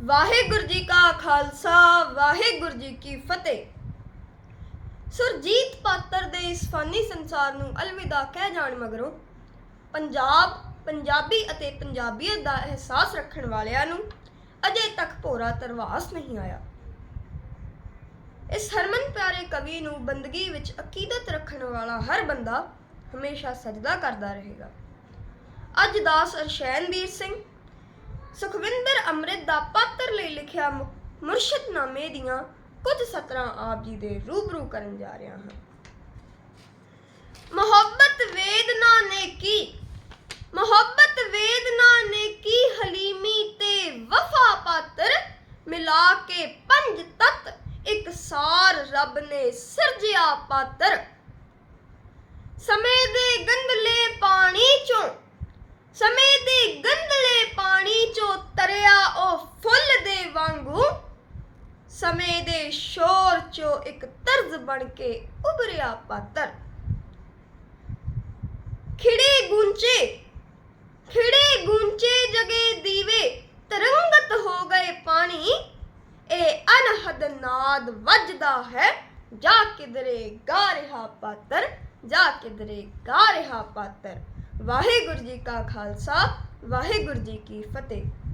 ਵਾਹਿਗੁਰੂ ਜੀ ਕਾ ਖਾਲਸਾ, ਵਾਹਿਗੁਰੂ ਜੀ ਕੀ ਫਤਿਹ। ਸੁਰਜੀਤ ਪਾਤਰ ਦੇ ਇਸ ਫਾਨੀ ਸੰਸਾਰ ਨੂੰ ਅਲਵਿਦਾ ਕਹਿ ਜਾਣ ਮਗਰੋਂ ਪੰਜਾਬ, ਪੰਜਾਬੀ ਅਤੇ ਪੰਜਾਬੀਅਤ ਦਾ ਅਹਿਸਾਸ ਰੱਖਣ ਵਾਲਿਆਂ ਨੂੰ ਅਜੇ ਤੱਕ ਭੋਰਾ ਤਰਵਾਸ ਨਹੀਂ ਆਇਆ। ਇਸ ਹਰਮਨ ਪਿਆਰੇ ਕਵੀ ਨੂੰ ਬੰਦਗੀ ਵਿੱਚ ਅਕੀਦਤ ਰੱਖਣ ਵਾਲਾ ਹਰ ਬੰਦਾ ਹਮੇਸ਼ਾ ਸਜਦਾ ਕਰਦਾ ਰਹੇਗਾ। ਅੱਜ ਦਾਸ ਅਰਸ਼ੈਨਵੀਰ ਸਿੰਘ ਸੁਖਵਿੰਦਰ ਅੰਮ੍ਰਿਤ ਦਾ ਪਾਤਰ ਲਈ ਲਿਖਿਆ ਮੁ- ਮੁਰਸ਼ਿਦਨਾਮੇ ਦੀਆਂ ਕੁਝ ਸਤਰਾਂ ਆਪ ਜੀ ਦੇ ਰੂਬਰੂ ਕਰਨ ਜਾ ਰਿਹਾ ਹਾਂ। ਮੁਹੱਬਤ ਵੇਦਨਾ ਨੇ ਕੀ? ਮੁਹੱਬਤ ਵੇਦਨਾ ਨੇ ਕੀ ਹਲੀਮੀ ਤੇ ਵਫਾ ਪਾਤਰ? ਮਿਲਾ ਕੇ ਪੰਜ ਤਤ ਇੱਕ ਸਾਰ ਰੱਬ ਨੇ ਸਿਰਜਿਆ ਪਾਤਰ। ਸਮੇਂ ਦੇ ਗੰਦਲੇ ਪਾਣੀ ਚੋਂ ਸਮੇਂ ਤਰਿਆ ਉਹ ਫੁੱਲ ਦੇ ਵਾਂਗੂ। ਸਮੇਂ ਦੇ ਸ਼ੋਰ ਚੋਂ ਇੱਕ ਤਰਜ਼ ਬਣ ਕੇ ਉਭਰਿਆ ਪਾਤਰ। ਖਿੜੇ ਗੁੰਚੇ ਖਿੜੇ ਗੁੰਚੇ ਜਗੇ ਦੀਵੇ, ਤਰੰਗਤ ਹੋ ਗਏ ਪਾਣੀ। ਇਹ ਅਨਹਦ ਨਾਦ ਵੱਜਦਾ ਹੈ, ਜਾ ਕਿਧਰੇ ਗਾ ਰਿਹਾ ਪਾਤਰ, ਜਾ ਕਿਧਰੇ ਗਾ ਰਿਹਾ ਪਾਤਰ। ਵਾਹਿਗੁਰੂ ਜੀ ਕਾ ਖਾਲਸਾ, ਵਾਹਿਗੁਰੂ ਜੀ ਕੀ ਫਤਿਹ।